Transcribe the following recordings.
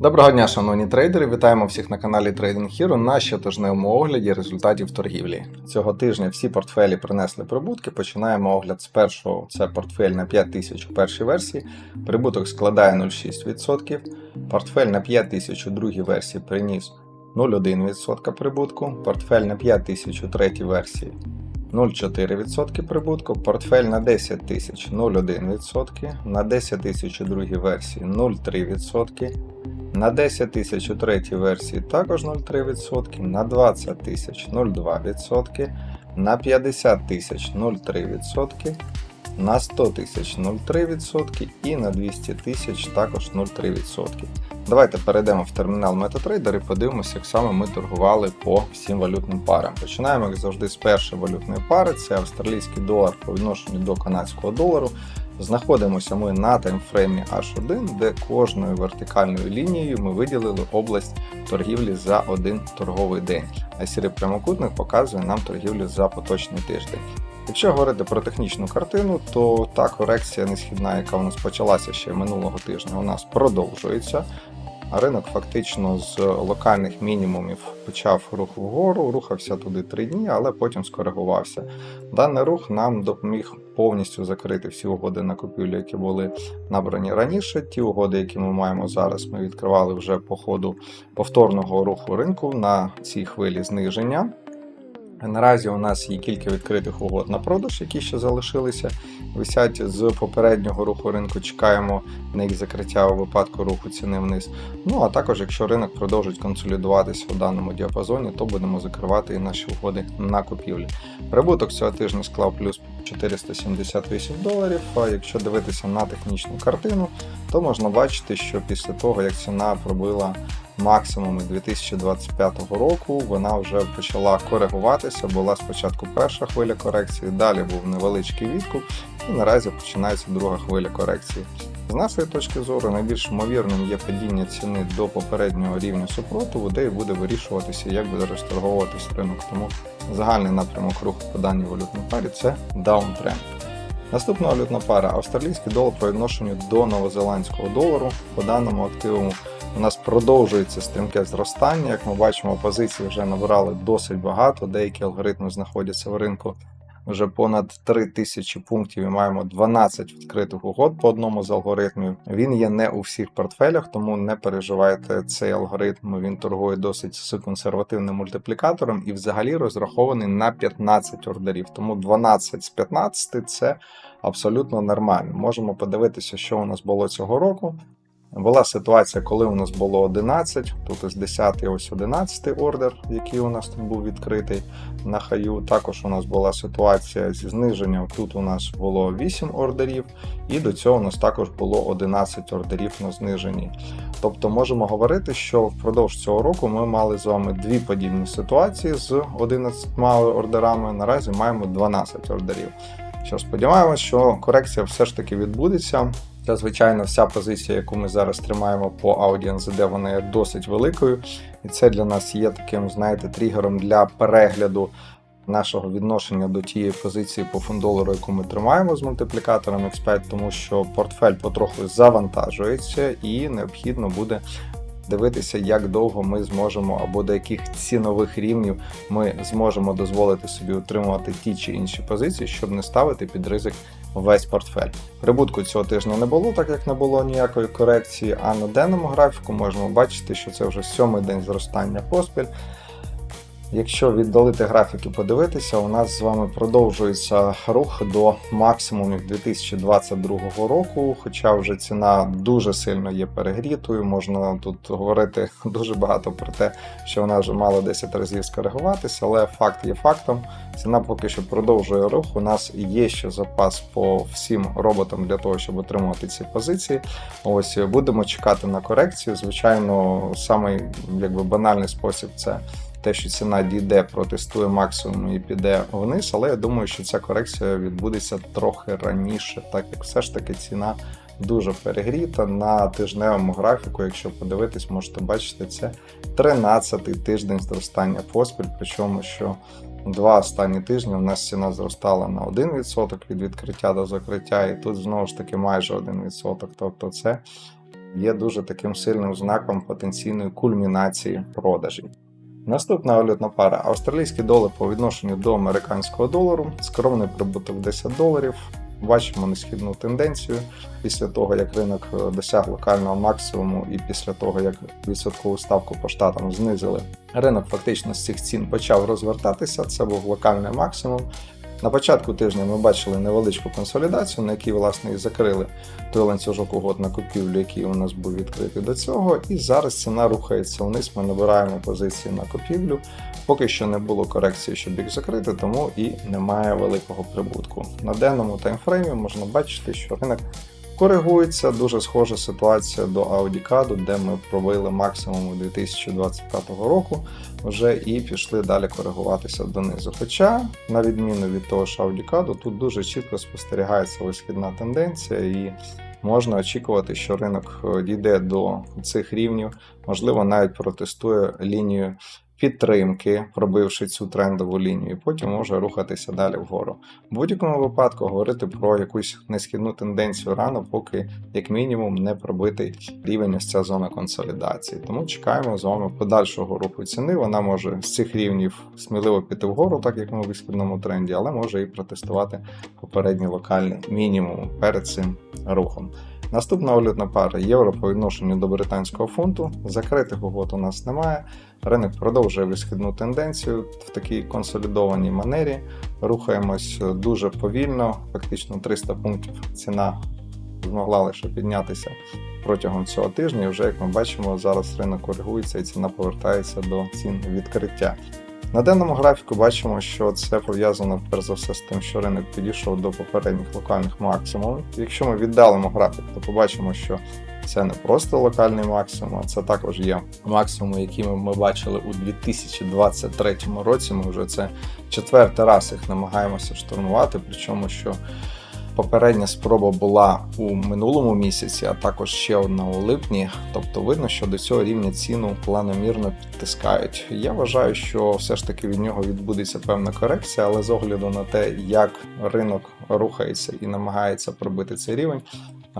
Доброго дня, шановні трейдери! Вітаємо всіх на каналі Trading Hero на щотижневому огляді результатів торгівлі. Цього тижня всі портфелі принесли прибутки. Починаємо огляд з першого. Це портфель на 5000 у першій версії. Прибуток складає 0,6%. Портфель на 5000 у другій версії приніс 0,1% прибутку. Портфель на 5000 у третій версії 0,4% прибутку, портфель на 10 тисяч 0,1%, на 10 тисяч у другій версії 0,3%, на 10 тисяч у третій версії також 0,3%, на 20 тисяч 0,2%, на 50 тисяч 0,3%, на 100 тисяч 0,3% і на 200 тисяч також 0,3%. Давайте перейдемо в термінал MetaTrader і подивимося, як саме ми торгували по всім валютним парам. Починаємо, як завжди, з першої валютної пари, це австралійський долар по відношенню до канадського долару. Знаходимося ми на таймфреймі H1, де кожною вертикальною лінією ми виділили область торгівлі за один торговий день. А сірий прямокутник показує нам торгівлю за поточний тиждень. Якщо говорити про технічну картину, то та корекція несхідна, яка у нас почалася ще минулого тижня, у нас продовжується. А ринок фактично з локальних мінімумів почав рух вгору, рухався туди три дні, але потім скоригувався. Даний рух нам допоміг повністю закрити всі угоди на купівлю, які були набрані раніше. Ті угоди, які ми маємо зараз, ми відкривали вже по ходу повторного руху ринку на цій хвилі зниження. Наразі у нас є кілька відкритих угод на продаж, які ще залишилися. Висять з попереднього руху ринку. Чекаємо на їх закриття у випадку руху ціни вниз. Ну а також, якщо ринок продовжить консолідуватися у даному діапазоні, то будемо закривати і наші угоди на купівлі. Прибуток цього тижня склав плюс 478 доларів. А якщо дивитися на технічну картину, то можна бачити, що після того, як ціна пробила максимуми 2025 року, вона вже почала коригуватися. Була спочатку перша хвиля корекції, далі був невеличкий відкуп, і наразі починається друга хвиля корекції. З нашої точки зору, найбільш ймовірним є падіння ціни до попереднього рівня супротиву, де і буде вирішуватися, як буде розторговуватись ринок. Тому загальний напрямок руху по даній валютній парі це даунтренд. Наступна валютна пара австралійський долар по відношенню до новозеландського долару. По даному активу у нас продовжується стрімке зростання. Як ми бачимо, позиції вже набирали досить багато. Деякі алгоритми знаходяться в ринку вже понад 3000 пунктів і маємо 12 відкритих угод по одному з алгоритмів. Він є не у всіх портфелях, тому не переживайте цей алгоритм. Він торгує досить з консервативним мультиплікатором і взагалі розрахований на 15 ордерів. Тому 12 з 15 це абсолютно нормально. Можемо подивитися, що у нас було цього року. Була ситуація, коли у нас було 11, тут ось 10 ось 11 ордер, який у нас тут був відкритий на хаю. Також у нас була ситуація зі зниженням. Тут у нас було 8 ордерів, і до цього у нас також було 11 ордерів на зниженні. Тобто можемо говорити, що впродовж цього року ми мали з вами дві подібні ситуації з 11 ордерами. Наразі маємо 12 ордерів. Що сподіваємось, що корекція все ж таки відбудеться. Це, звичайно, вся позиція, яку ми зараз тримаємо по Audi NZD, вона є досить великою. І це для нас є таким, знаєте, тригером для перегляду нашого відношення до тієї позиції по фундолару, яку ми тримаємо з мультиплікатором X5, тому що портфель потроху завантажується і необхідно буде. Дивитися, як довго ми зможемо або до яких цінових рівнів ми зможемо дозволити собі утримувати ті чи інші позиції, щоб не ставити під ризик весь портфель. Прибутку цього тижня не було, так як не було ніякої корекції. А на денному графіку можемо бачити, що це вже сьомий день зростання поспіль. Якщо віддалити графік і подивитися, у нас з вами продовжується рух до максимумів 2022 року, хоча вже ціна дуже сильно є перегрітою. Можна тут говорити дуже багато про те, що вона вже мала 10 разів скоригуватися, але факт є фактом. Ціна поки що продовжує рух. У нас є ще запас по всім роботам для того, щоб отримувати ці позиції. Ось будемо чекати на корекцію. Звичайно, самий якби банальний спосіб це те, що ціна дійде, протестує максимум і піде вниз, але я думаю, що ця корекція відбудеться трохи раніше, так як все ж таки ціна дуже перегріта на тижневому графіку. Якщо подивитись, можете бачити, це 13-й тиждень зростання поспіль, причому що. Два останні тижні у нас ціна зростала на 1% від відкриття до закриття, і тут знову ж таки майже 1%. Тобто це є дуже таким сильним знаком потенційної кульмінації продажів. Наступна валютна пара австралійський долар по відношенню до американського долару, скромний прибуток 10 доларів. Бачимо несхідну тенденцію після того, як ринок е, досяг локального максимуму, і після того, як відсоткову ставку по штатам знизили. Ринок фактично з цих цін почав розвертатися. Це був локальний максимум. На початку тижня ми бачили невеличку консолідацію, на якій власне і закрили той ланцюжок угод на купівлю, який у нас був відкритий до цього. І зараз ціна рухається вниз. Ми набираємо позиції на купівлю. Поки що не було корекції, щоб їх закрити, тому і немає великого прибутку. На денному таймфреймі можна бачити, що ринок коригується. Дуже схожа ситуація до Аудікаду, де ми пробили максимум 2025 року вже і пішли далі коригуватися донизу. Хоча, на відміну від того ж Аудікаду, тут дуже чітко спостерігається висхідна тенденція і. Можна очікувати, що ринок е, дійде до цих рівнів, можливо, навіть протестує лінію підтримки, пробивши цю трендову лінію, і потім може рухатися далі вгору. В будь-якому випадку говорити про якусь несхідну тенденцію рано, поки як мінімум не пробитий рівень ось ця зона консолідації. Тому чекаємо з вами подальшого руху ціни. Вона може з цих рівнів сміливо піти вгору, так як ми в висхідному тренді, але може і протестувати попередній локальний мінімум перед цим рухом. Наступна валютна пара євро по відношенню до британського фунту. Закритих угод у нас немає. Ринок продовжує висхідну тенденцію в такій консолідованій манері. Рухаємось дуже повільно, фактично 300 пунктів ціна змогла лише піднятися протягом цього тижня. І вже як ми бачимо, зараз ринок коригується і ціна повертається до цін відкриття. На даному графіку бачимо, що це пов'язано перш за все з тим, що ринок підійшов до попередніх локальних максимумів. Якщо ми віддалимо графік, то побачимо, що це не просто локальний максимум, а це також є максимум, які ми бачили у 2023 році. Ми вже це четвертий раз їх намагаємося штурмувати, причому що. Попередня спроба була у минулому місяці, а також ще одна у липні. Тобто видно, що до цього рівня ціну планомірно підтискають. Я вважаю, що все ж таки від нього відбудеться певна корекція, але з огляду на те, як ринок рухається і намагається пробити цей рівень,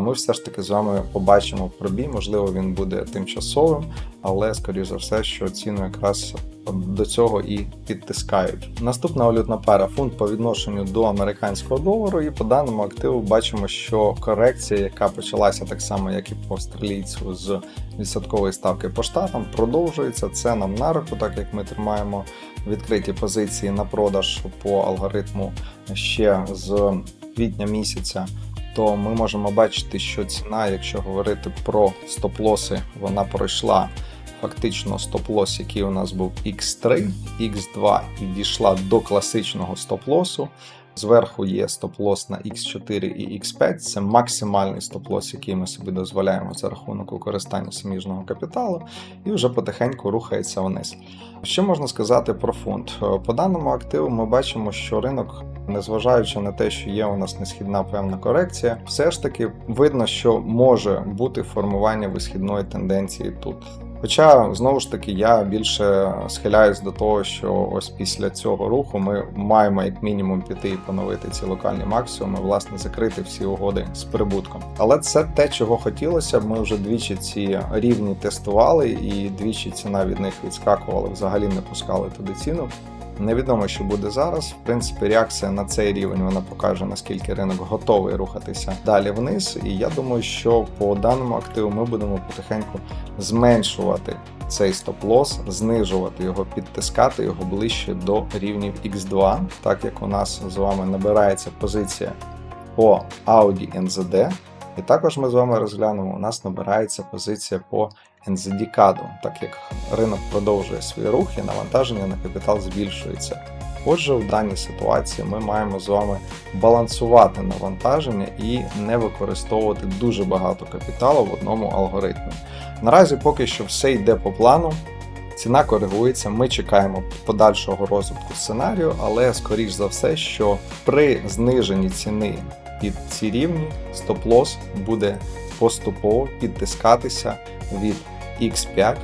ми все ж таки з вами побачимо пробій. Можливо, він буде тимчасовим, але скоріш за все, що ціну якраз до цього і підтискають. Наступна валютна пара фунт по відношенню до американського долару, і по даному активу бачимо, що корекція, яка почалася так само, як і по австралійцю з відсоткової ставки по штатам, продовжується. Це нам на руку, так як ми тримаємо відкриті позиції на продаж по алгоритму ще з квітня місяця. То ми можемо бачити, що ціна, якщо говорити про стоп-лоси, вона пройшла фактично стоп-лос, який у нас був X3, X2 і дійшла до класичного стоп-лосу. Зверху є стоп-лос на X4 і X5. Це максимальний стоп-лос, який ми собі дозволяємо за рахунок використання суміжного капіталу, і вже потихеньку рухається вниз. Що можна сказати про фунт? По даному активу ми бачимо, що ринок, незважаючи на те, що є у нас несхідна певна корекція, все ж таки видно, що може бути формування висхідної тенденції тут. Хоча знову ж таки я більше схиляюсь до того, що ось після цього руху ми маємо як мінімум піти і поновити ці локальні максимуми, власне, закрити всі угоди з прибутком. Але це те, чого хотілося. Ми вже двічі ці рівні тестували, і двічі ціна від них відскакувала, взагалі не пускали туди ціну. Невідомо, що буде зараз. В принципі, реакція на цей рівень вона покаже, наскільки ринок готовий рухатися далі вниз. І я думаю, що по даному активу ми будемо потихеньку зменшувати цей стоп-лос, знижувати його, підтискати його ближче до рівнів X2, так як у нас з вами набирається позиція по Audi NZD. І також ми з вами розглянемо, у нас набирається позиція по NZD-каду, так як ринок продовжує свої рухи, навантаження на капітал збільшується. Отже, в даній ситуації ми маємо з вами балансувати навантаження і не використовувати дуже багато капіталу в одному алгоритмі. Наразі поки що все йде по плану. Ціна коригується, ми чекаємо подальшого розвитку сценарію, але скоріш за все, що при зниженні ціни під ці рівні стоп-лос буде поступово підтискатися від X5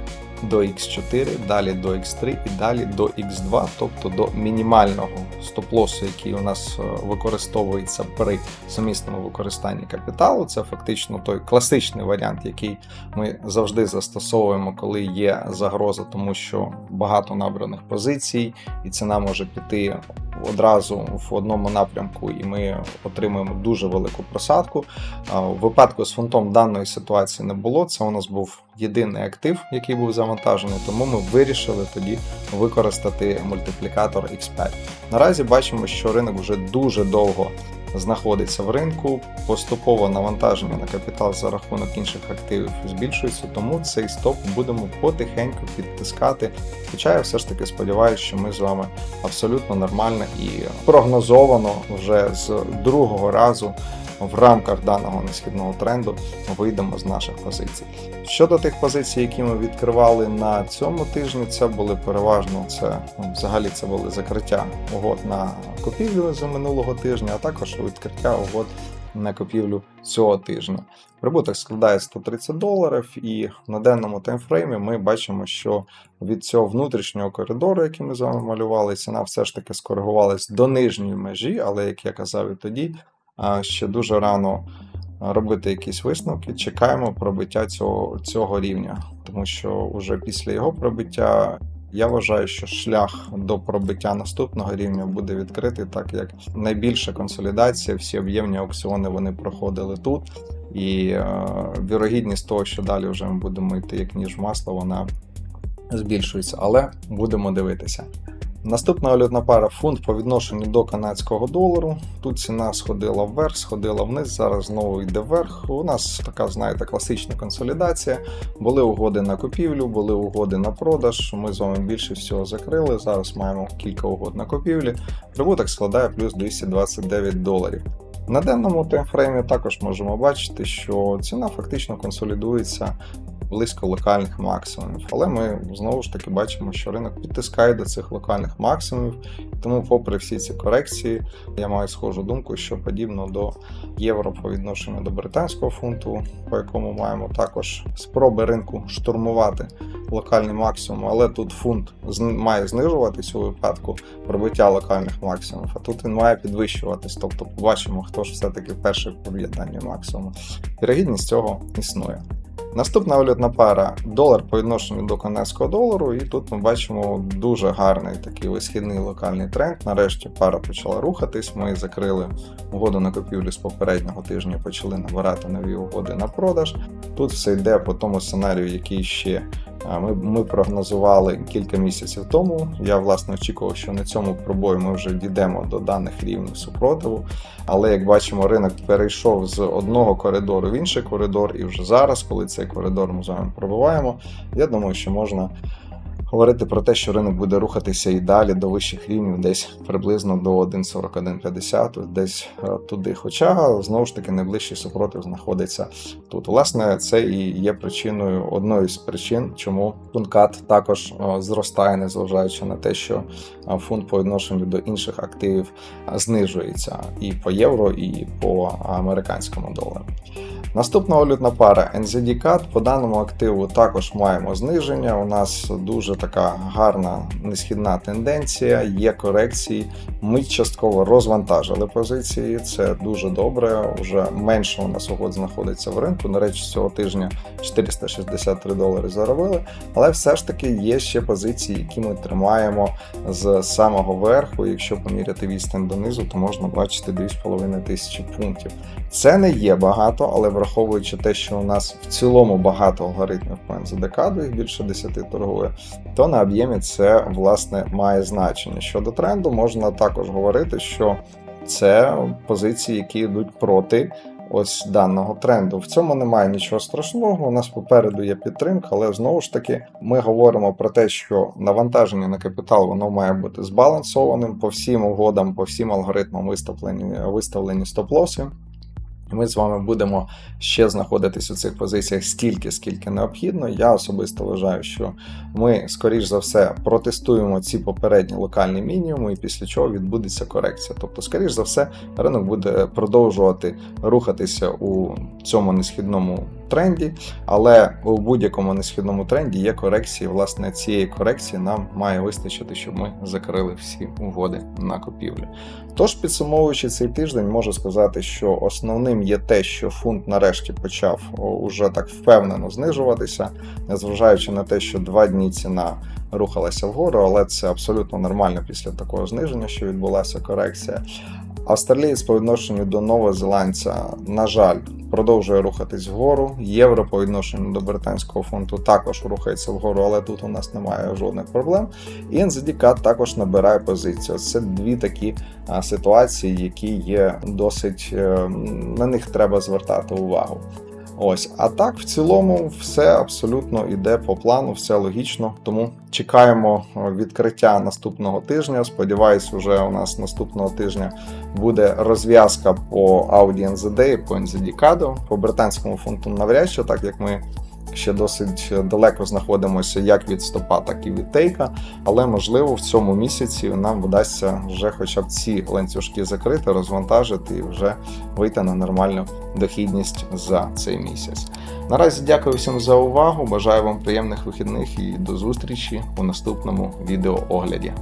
до X4, далі до X3 і далі до X2, тобто до мінімального стоп-лосу, який у нас е, використовується при сумісному використанні капіталу. Це фактично той класичний варіант, який ми завжди застосовуємо, коли є загроза, тому що багато набраних позицій, і ціна може піти одразу в одному напрямку, і ми отримуємо дуже велику просадку. В випадку з фунтом даної ситуації не було. Це у нас був єдиний актив, який був завантажений, тому ми вирішили тоді використати мультиплікатор X5. Наразі бачимо, що ринок вже дуже довго знаходиться в ринку. Поступово навантаження на капітал за рахунок інших активів збільшується, тому цей стоп будемо потихеньку підтискати. Хоча я все ж таки сподіваюся, що ми з вами абсолютно нормально і прогнозовано вже з другого разу в рамках даного несхідного тренду вийдемо з наших позицій. Щодо тих позицій, які ми відкривали на цьому тижні, це були переважно це ну, взагалі це були закриття угод на купівлю з минулого тижня, а також відкриття угод на купівлю цього тижня. Прибуток складає 130 доларів, і на денному таймфреймі ми бачимо, що від цього внутрішнього коридору, який ми з вами малювали, ціна все ж таки скоригувалась до нижньої межі, але як я казав і тоді, ще дуже рано робити якісь висновки. Чекаємо пробиття цього, цього рівня, тому що вже після його пробиття. Я вважаю, що шлях до пробиття наступного рівня буде відкритий, так як найбільша консолідація, всі об'ємні аукціони вони проходили тут, і е, вірогідність того, що далі вже ми будемо йти як ніж масло, вона збільшується, але будемо дивитися. Наступна валютна пара фунт по відношенню до канадського долару. Тут ціна сходила вверх, сходила вниз, зараз знову йде вверх. У нас така, знаєте, класична консолідація. Були угоди на купівлю, були угоди на продаж. Ми з вами більше всього закрили. Зараз маємо кілька угод на купівлі. Прибуток складає плюс 229 доларів. На денному таймфреймі також можемо бачити, що ціна фактично консолідується близько локальних максимумів. Але ми знову ж таки бачимо, що ринок підтискає до цих локальних максимумів. Тому, попри всі ці корекції, я маю схожу думку, що подібно до євро по відношенню до британського фунту, по якому маємо також спроби ринку штурмувати локальний максимум, але тут фунт має знижуватись у випадку пробиття локальних максимумів, а тут він має підвищуватись. Тобто побачимо, хто ж все-таки перший проб'є дані максимуму. Вірогідність цього існує. Наступна валютна пара долар по відношенню до канадського долару, і тут ми бачимо дуже гарний такий висхідний локальний тренд. Нарешті пара почала рухатись. Ми закрили угоду на купівлю з попереднього тижня, почали набирати нові угоди на продаж. Тут все йде по тому сценарію, який ще ми, ми прогнозували кілька місяців тому. Я власне очікував, що на цьому пробої ми вже дійдемо до даних рівнів супротиву. Але як бачимо, ринок перейшов з одного коридору в інший коридор, і вже зараз, коли цей коридор ми з вами пробуваємо, я думаю, що можна говорити про те, що ринок буде рухатися і далі до вищих рівнів, десь приблизно до 1.4150, десь е, туди. Хоча знову ж таки найближчий супротив знаходиться тут. Власне, це і є причиною одною з причин, чому функат також е, зростає, незважаючи на те, що е, фунт по відношенню до інших активів знижується і по євро, і по американському долару. Наступна валютна пара NZD CAD. По даному активу також маємо зниження. У нас дуже така гарна несхідна тенденція, є корекції. Ми частково розвантажили позиції. Це дуже добре. Уже менше у нас угод знаходиться в ринку. До речі, цього тижня 463 долари заробили. Але все ж таки є ще позиції, які ми тримаємо з самого верху. Якщо поміряти відстань донизу, то можна бачити 2,5 тисячі пунктів. Це не є багато, але враховуючи те, що у нас в цілому багато алгоритмів по МЗДК, їх більше 10 торгує, то на об'ємі це власне має значення. Щодо тренду, можна також говорити, що це позиції, які йдуть проти. Ось даного тренду. В цьому немає нічого страшного. У нас попереду є підтримка, але знову ж таки ми говоримо про те, що навантаження на капітал воно має бути збалансованим по всім угодам, по всім алгоритмам виставлені, виставлені стоп-лоси. Ми з вами будемо ще знаходитись у цих позиціях стільки, скільки необхідно. Я особисто вважаю, що ми, скоріш за все, протестуємо ці попередні локальні мінімуми, і після чого відбудеться корекція. Тобто, скоріш за все, ринок буде продовжувати рухатися у цьому несхідному тренді, але у будь-якому несхідному тренді є корекції. Власне, цієї корекції нам має вистачити, щоб ми закрили всі угоди на купівлю. Тож, підсумовуючи цей тиждень, можу сказати, що основним є те, що фунт нарешті почав уже так впевнено знижуватися, незважаючи на те, що два дні ціна рухалася вгору, але це абсолютно нормально після такого зниження, що відбулася корекція. Австралієць по відношенню до новозеландця, на жаль, продовжує рухатись вгору. Євро по відношенню до британського фунту також рухається вгору, але тут у нас немає жодних проблем. І NZDK також набирає позицію. Це дві такі ситуації, які є досить е, на них треба звертати увагу. Ось, а так, в цілому, все абсолютно йде по плану, все логічно. Тому чекаємо е, відкриття наступного тижня. Сподіваюсь, вже у нас наступного тижня буде розв'язка по Audi NZD і по NZD CADO. По британському фунту навряд чи, так як ми ще досить далеко знаходимося як від стопа, так і від тейка. Але можливо в цьому місяці нам вдасться вже хоча б ці ланцюжки закрити, розвантажити і вже вийти на нормальну дохідність за цей місяць. Наразі дякую всім за увагу. Бажаю вам приємних вихідних і до зустрічі у наступному відеоогляді.